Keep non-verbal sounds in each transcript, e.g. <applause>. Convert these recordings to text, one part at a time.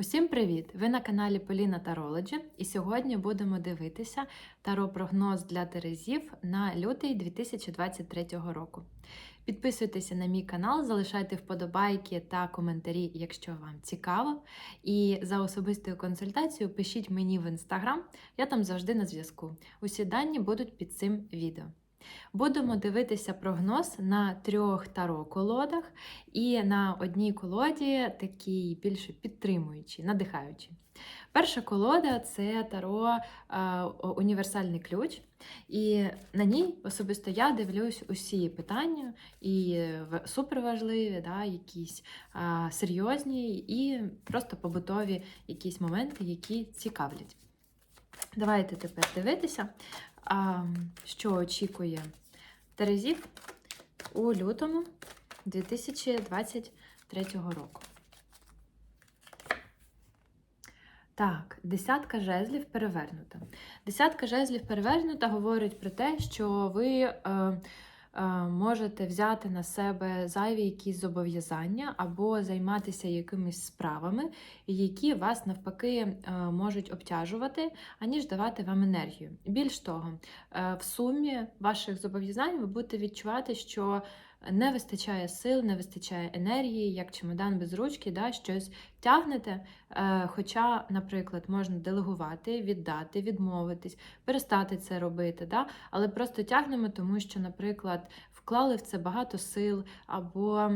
Усім привіт! Ви на каналі Поліна Тарологі, і сьогодні будемо дивитися таро-прогноз для Терезів на лютий 2023 року. Підписуйтеся на мій канал, залишайте вподобайки та коментарі, якщо вам цікаво. І за особистою консультацією пишіть мені в інстаграм, я там завжди на зв'язку. Усі дані будуть під цим відео. Будемо дивитися прогноз на трьох таро колодах і на одній колоді такий більше підтримуючий, надихаючий. Перша колода це таро е, універсальний ключ, і на ній особисто я дивлюсь усі питання, і суперважливі, да, якісь е, серйозні, і просто побутові якісь моменти, які цікавлять. Давайте тепер дивитися, а, що очікує Терезів у лютому 2023 року. Так, десятка жезлів перевернута. Десятка жезлів перевернута говорить про те, що ви е, можете взяти на себе зайві якісь зобов'язання або займатися якимись справами, які вас навпаки е, можуть обтяжувати, аніж давати вам енергію. Більш того, е, в сумі ваших зобов'язань ви будете відчувати, що не вистачає сил, не вистачає енергії, як чемодан без ручки, да, щось тягнете. Е, Хоча, наприклад, можна делегувати, віддати, відмовитись, перестати це робити. Да? Але просто тягнемо, тому що, наприклад, вклали в це багато сил або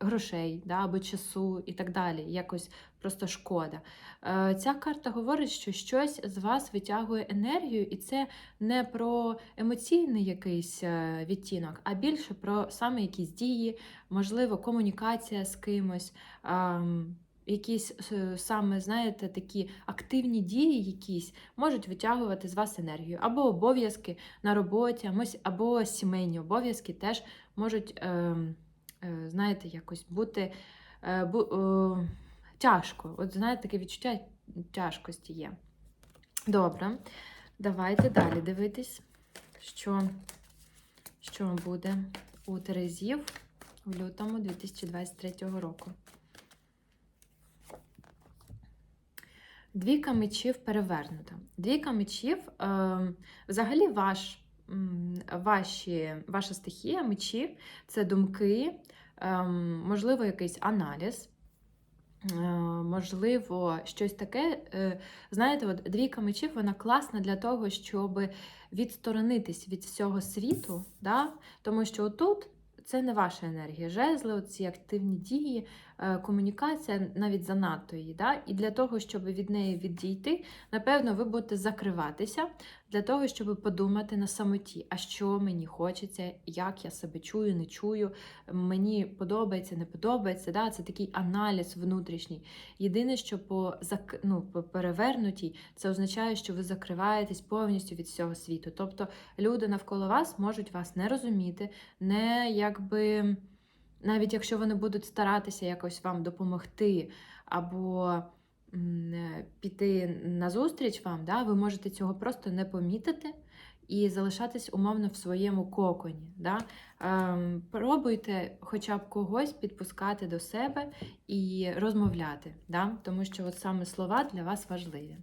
грошей, да, або часу і так далі. Якось просто шкода. Е, Ця карта говорить, що щось з вас витягує енергію, і це не про емоційний якийсь е, відтінок, а більше про саме якісь дії, можливо, комунікація з кимось. Ем, Якісь е, саме, знаєте, такі активні дії, якісь можуть витягувати з вас енергію, або обов'язки на роботі, або сімейні обов'язки теж можуть, е, е, знаєте, якось бути бу, е, тяжко. От, знаєте, таке відчуття тяжкості є. Добре, давайте далі дивитись, що, що буде у Терезів у лютому 2023 року. Двійка мечів перевернута. Двійка мечів е, взагалі ваш, ваші, ваша стихія, мечі це думки, е, можливо, якийсь аналіз. Е, можливо, щось таке. Е, знаєте, от двійка мечів вона класна для того, щоб відсторонитись від всього світу, да? тому що отут це не ваша енергія. Жезли, ці активні дії, комунікація навіть занадто її. Да? І для того, щоб від неї відійти, напевно, ви будете закриватися для того, щоб подумати на самоті, а що мені хочеться, як я себе чую, не чую, мені подобається, не подобається. Да? Це такий аналіз внутрішній. Єдине, що по ну, по перевернутій, це означає, що ви закриваєтесь повністю від всього світу. Тобто люди навколо вас можуть вас не розуміти, не якби. Навіть якщо вони будуть старатися якось вам допомогти, або піти на зустріч вам, да, ви можете цього просто не помітити і залишатись умовно в своєму коконі. Да? Ем, Пробуйте хоча б когось підпускати до себе і розмовляти, да? тому що от саме слова для вас важливі.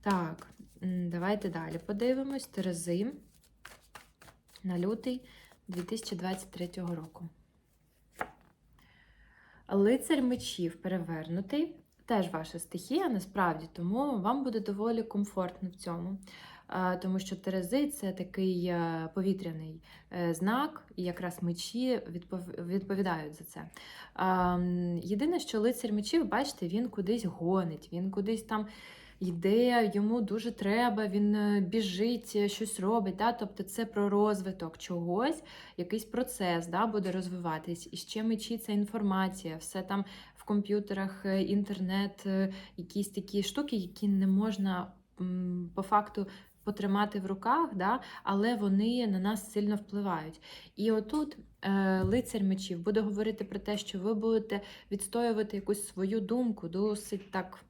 Так, давайте далі подивимось Терези на лютий 2023 року. Лицар мечів перевернутий теж ваша стихія, насправді, тому вам буде доволі комфортно в цьому. Тому що Терези це такий е, повітряний е, знак, і якраз мечі відповідають за це. Єдине, що лицар мечів, бачите, він кудись гонить, він кудись там йде, йому дуже треба, він е, біжить, щось робить. Да? Тобто це про розвиток чогось, якийсь процес да, буде розвиватись. І ще це інформація, все там в комп'ютерах, е, інтернет, е, якісь такі штуки, які не можна по факту потримати в руках, да, але вони на нас сильно впливають. І отут е, лицар мечів буде говорити про те, що ви будете відстоювати якусь свою думку, досить так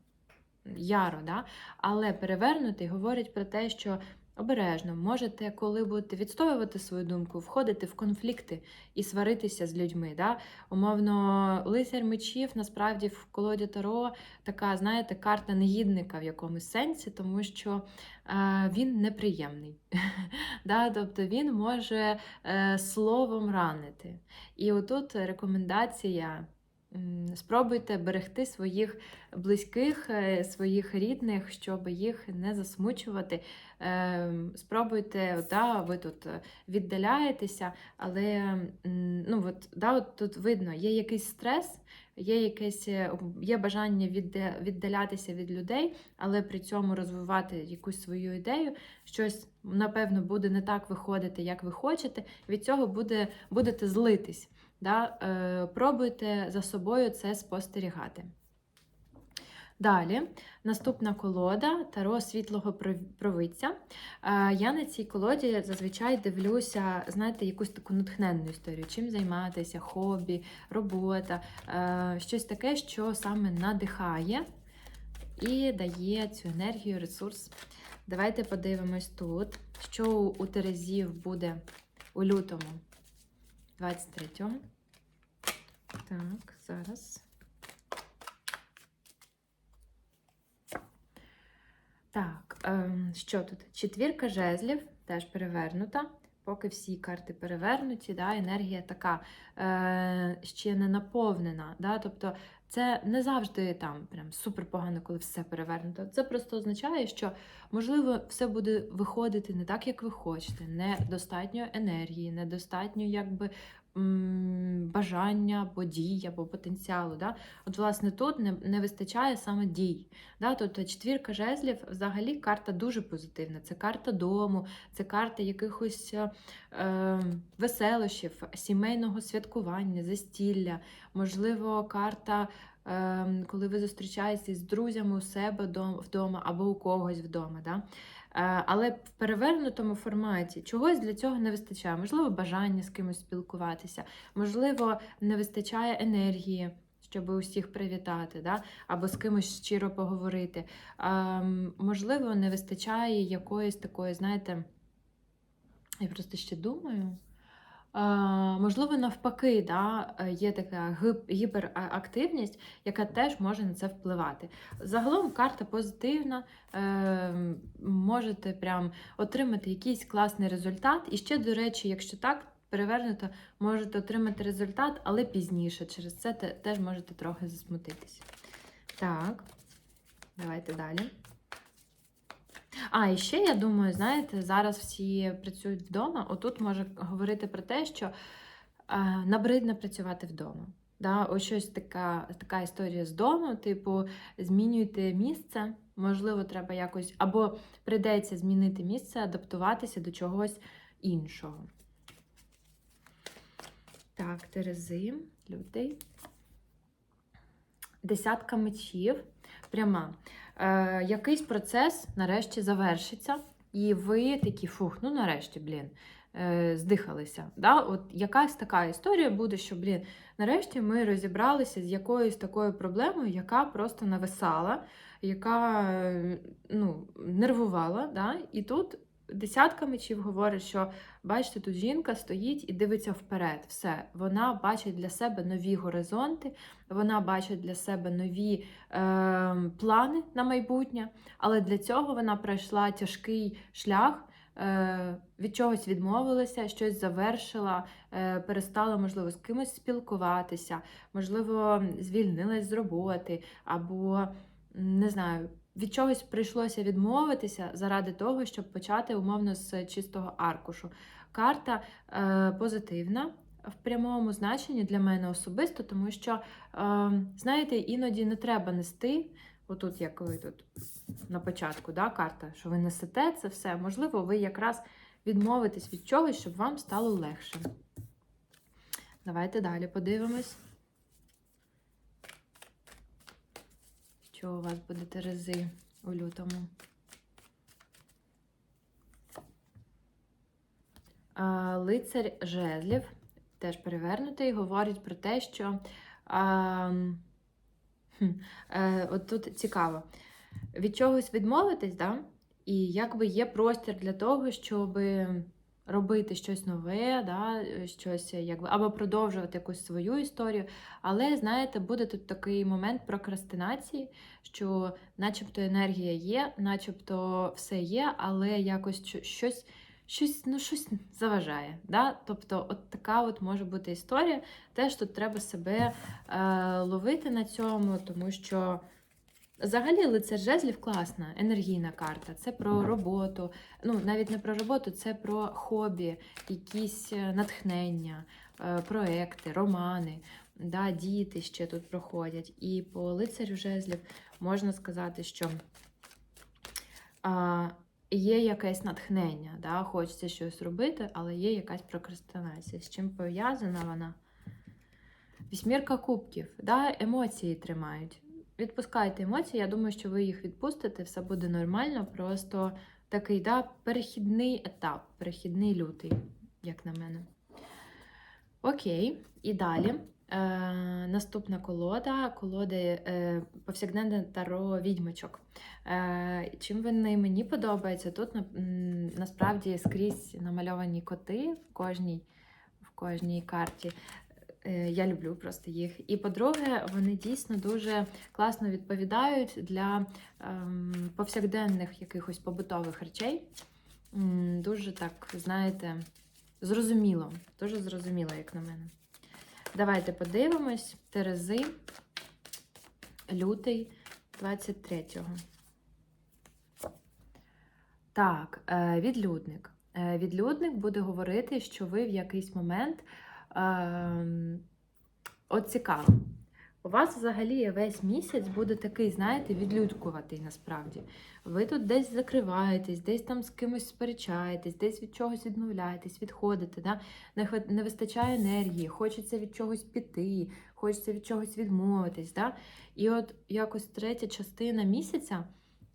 яро. Да? Але перевернутий говорить про те, що Обережно, можете, коли будете відстоювати свою думку, входити в конфлікти і сваритися з людьми. Да? Умовно, лицар мечів насправді в колоді Таро така, знаєте, карта негідника в якомусь сенсі, тому що е, він неприємний. <laughs> да? Тобто він може е, словом ранити. І отут рекомендація. Спробуйте берегти своїх близьких, е, своїх рідних, щоб їх не засмучувати. Ем, Спробуйте, да, ви тут е, віддаляєтеся, але ну, от, да, от тут видно, є якийсь стрес, є якесь е, є бажання віддалятися від людей, але при цьому розвивати якусь свою ідею, щось, напевно, буде не так виходити, як ви хочете. Від цього буде, будете злитись. Да? Е, Пробуйте за собою це спостерігати. Далі, наступна колода Таро світлого Пров- провидця. Е, Я на цій колоді зазвичай дивлюся, знаєте, якусь таку натхненну історію, чим займатися, хобі, робота, е, щось таке, що саме надихає і дає цю енергію, ресурс. Давайте подивимось тут, що у Терезів буде у лютому 23-го. Так, зараз. Так, ем, що тут? Четвірка жезлів, теж перевернута. Поки всі карти перевернуті, да, енергія така е, ще не наповнена. Да, тобто це не завжди там прям супер погано, коли все перевернуто. Це просто означає, що можливо все буде виходити не так, як ви хочете, недостатньо енергії, недостатньо якби бажання або дій, або потенціалу. Да? От, власне, тут не, не вистачає саме дій. Да? Тобто четвірка жезлів взагалі карта дуже позитивна. Це карта дому, це карта якихось е, веселощів, сімейного святкування, застілля, можливо, карта. е, Коли ви зустрічаєтесь з друзями у себе вдома або у когось вдома. Да? Е, Але в перевернутому форматі чогось для цього не вистачає. Можливо, бажання з кимось спілкуватися, можливо, не вистачає енергії, щоб усіх привітати, да? або з кимось щиро поговорити. А, м, можливо, не вистачає якоїсь такої, знаєте, я просто ще думаю. Можливо, навпаки, да, є така гіперактивність, яка теж може на це впливати. Загалом карта позитивна, е, можете прям отримати якийсь класний результат. І ще, до речі, якщо так перевернуто, можете отримати результат, але пізніше. Через це теж можете трохи засмутитися. Так, давайте далі. А, і ще я думаю, знаєте, зараз всі працюють вдома. Отут може говорити про те, що е, набридне працювати вдома. Да, ось щось така, така історія з дому, типу, змінюйте місце, можливо, треба якось, або прийдеться змінити місце, адаптуватися до чогось іншого. Так, Терези, лютий. Десятка мечів. Пряма. Е, якийсь процес нарешті завершиться, і ви такі, фух, ну нарешті, блін, е, здихалися. Да? От якась така історія буде, що, блін, нарешті ми розібралися з якоюсь такою проблемою, яка просто нависала, яка е, ну, нервувала. Да? І тут десятка мечів говорить, що бачите, тут жінка стоїть і дивиться вперед. Все, вона бачить для себе нові горизонти, вона бачить для себе нові е, плани на майбутнє, але для цього вона пройшла тяжкий шлях. е, Від чогось відмовилася, щось завершила, е, перестала, можливо, з кимось спілкуватися, можливо, звільнилась з роботи, або не знаю, від чогось прийшлося відмовитися заради того, щоб почати умовно з чистого аркушу. Карта е, позитивна в прямому значенні для мене особисто, тому що, е, знаєте, іноді не треба нести. Отут, як ви тут на початку, да, карта, що ви несете це все. Можливо, ви якраз відмовитесь від чогось, щоб вам стало легше. Давайте далі подивимось. Що у вас буде Терези у лютому? Лицар жезлів, теж перевернутий, говорить про те, що а, хм, е, от тут цікаво. Від чогось відмовитись, да? І якби є простір для того, щоб робити щось нове, да, щось якби або продовжувати якусь свою історію. Але знаєте, буде тут такий момент прокрастинації, що, начебто, енергія є, начебто все є, але якось щось. Щось, ну, щось заважає. Да? Тобто, от така от може бути історія. Теж тут треба себе е, ловити на цьому, тому що взагалі лицар жезлів класна, енергійна карта. Це про роботу. Ну, навіть не про роботу, це про хобі, якісь е, натхнення, е, проекти, романи. Да, діти ще тут проходять. І по лицарю жезлів можна сказати, що а, є якесь натхнення, да, хочеться щось робити, але є якась прокрастинація. З чим пов'язана вона? Вісьмірка кубків, да, емоції тримають. Відпускайте емоції, я думаю, що ви їх відпустите, все буде нормально. Просто такий да, перехідний етап, перехідний лютий, як на мене. Окей, і далі. Е, наступна колода колоди е, повсякденне таро відьмочок. Е, чим вони мені подобаються? Тут на- м, насправді скрізь намальовані коти в кожній, в кожній карті. Е, Я люблю просто їх. І по-друге, вони дійсно дуже класно відповідають для ем, повсякденних якихось побутових речей. Дуже так, знаєте, зрозуміло. Дуже зрозуміло, як на мене. Давайте подивимось. Терези, лютий 23-го. Так, е, відлюдник. Е, Відлюдник буде говорити, що ви в якийсь момент от цікаво. У вас взагалі весь місяць буде такий, знаєте, відлюдкуватий насправді. Ви тут десь закриваєтесь, десь там з кимось сперечаєтесь, десь від чогось відмовляєтесь, відходите. Да? Не вистачає енергії, хочеться від чогось піти, хочеться від чогось відмовитись. Да? І от якось третя частина місяця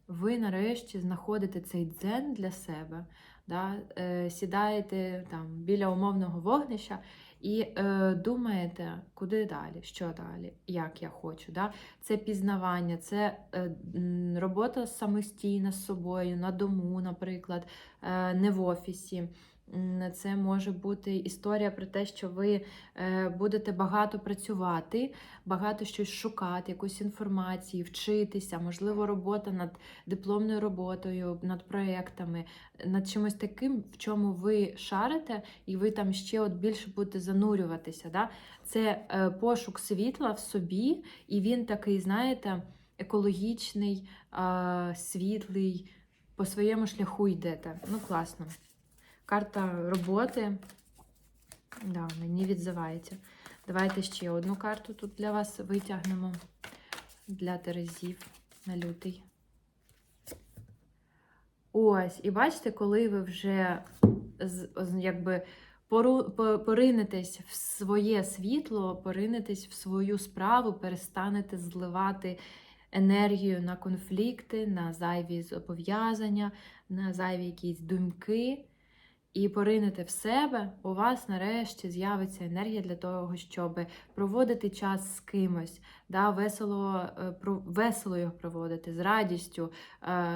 ви нарешті знаходите цей дзен для себе, да? е, сідаєте там біля умовного вогнища і е, думаєте, куди далі, що далі, як я хочу. Да? Це пізнавання, це е, робота самостійна з собою, на дому, наприклад, е, не в офісі. Це може бути історія про те, що ви е, будете багато працювати, багато щось шукати, якусь інформацію, вчитися, можливо, робота над дипломною роботою, над проєктами, над чимось таким, в чому ви шарите, і ви там ще от більше будете занурюватися. Да? Це е, пошук світла в собі, і він такий, знаєте, екологічний, світлий, по своєму шляху йдете. Ну, класно. Карта роботи. Да, мені відзивається. Давайте ще одну карту тут для вас витягнемо для Терезів на лютий. Ось, і бачите, коли ви вже якби поринетесь в своє світло, поринетесь в свою справу, перестанете зливати енергію на конфлікти, на зайві зобов'язання, на зайві якісь думки. І поринете в себе, у вас нарешті з'явиться енергія для того, щоб проводити час з кимось, да, весело, е, весело його проводити, з радістю. Е,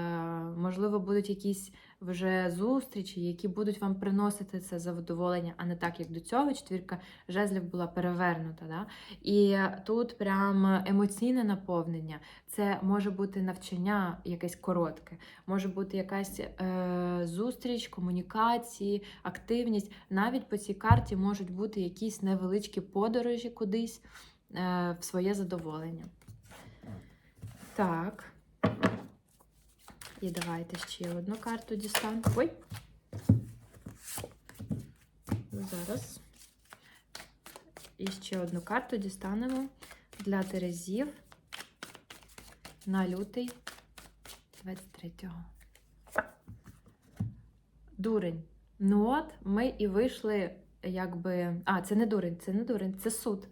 можливо, будуть якісь вже зустрічі, які будуть вам приносити це задоволення, а не так, як до цього. Четвірка жезлів була перевернута. Да? І тут прям емоційне наповнення. Це може бути навчання якесь коротке, може бути якась е, зустріч, комунікації, активність. Навіть по цій карті можуть бути якісь невеличкі подорожі кудись е, в своє задоволення. Так. І давайте ще одну карту дістану. Ой. Зараз. І ще одну карту дістанемо для Терезів на лютий 23-го. Дурень. Ну от, ми і вийшли, якби. А, це не дурень, це не дурень, це суд.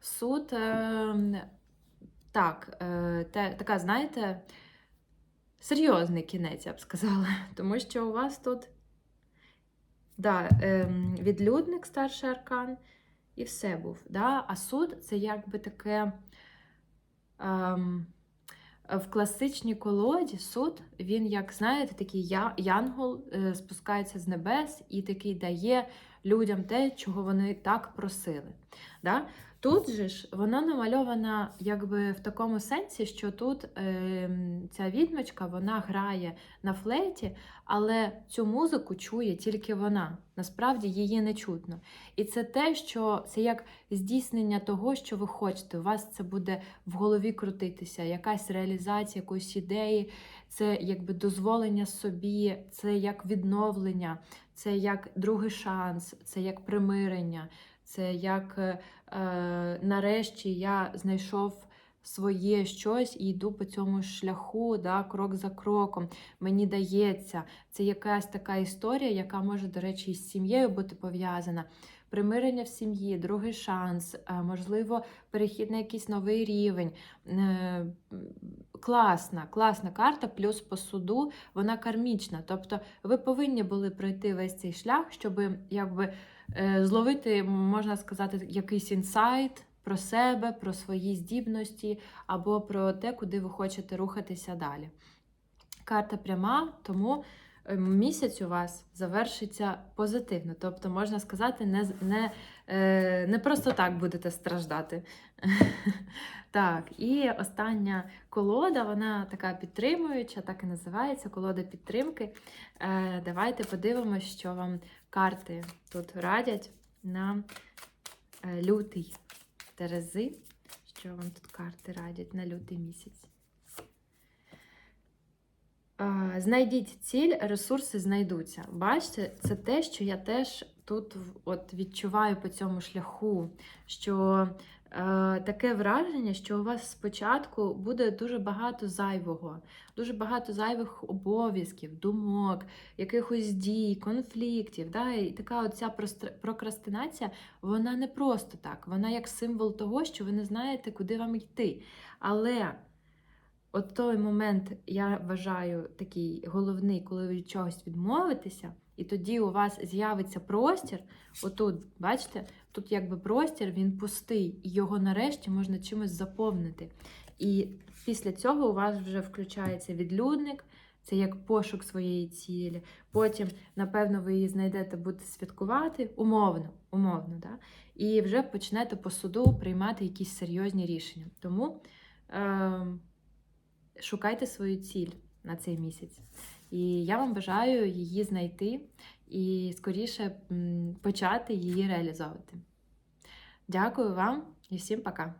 Суд, е, так, е, така, знаєте, серйозний кінець, я б сказала. <laughs> Тому що у вас тут да, ем, відлюдник, старший аркан, і все був. Да? А суд це якби таке. Ем, в класичній колоді суд, він, як знаєте, такий янгол е, спускається з небес і такий дає людям те, чого вони так просили. Да? Тут же ж вона намальована якби в такому сенсі, що тут е, ця відьмочка вона грає на флейті, але цю музику чує тільки вона. Насправді її не чутно. І це те, що це як здійснення того, що ви хочете. У вас це буде в голові крутитися, якась реалізація якоїсь ідеї, це якби дозволення собі, це як відновлення, це як другий шанс, це як примирення, це як е, е, нарешті я знайшов. Своє щось і йду по цьому шляху, да, крок за кроком. Мені дається. Це якась така історія, яка може, до речі, із сім'єю бути пов'язана. Примирення в сім'ї, другий шанс, е, можливо, перехід на якийсь новий рівень. Е, Класна, класна карта, плюс по суду вона кармічна. Тобто ви повинні були пройти весь цей шлях, щоб якби зловити, можна сказати, якийсь інсайт про себе, про свої здібності або про те, куди ви хочете рухатися далі. Карта пряма, тому е, місяць у вас завершиться позитивно. Тобто, можна сказати, не, не, е, не просто так будете страждати. <laughs> Так, і остання колода, вона така підтримуюча, так і називається колода підтримки. Е, Давайте подивимося, що вам карти тут радять на е, лютий Терези. Що вам тут карти радять на лютий місяць? Е, Знайдіть ціль, ресурси знайдуться. Бачите, це те, що я теж тут от відчуваю по цьому шляху, що таке враження, що у вас спочатку буде дуже багато зайвого, дуже багато зайвих обов'язків, думок, якихось дій, конфліктів. Да? І така оця прокрастинація, вона не просто так, вона як символ того, що ви не знаєте, куди вам йти. Але от той момент, я вважаю, такий головний, коли ви від чогось відмовитеся, і тоді у вас з'явиться простір. Отут, бачите, тут якби простір, він пустий, і його нарешті можна чимось заповнити. І після цього у вас вже включається відлюдник, це як пошук своєї цілі. Потім, напевно, ви її знайдете, будете святкувати, умовно, умовно, да? і вже почнете по суду приймати якісь серйозні рішення. Тому. Е- шукайте свою ціль на цей місяць. І я вам бажаю її знайти і скоріше почати її реалізовувати. Дякую вам і всім пока!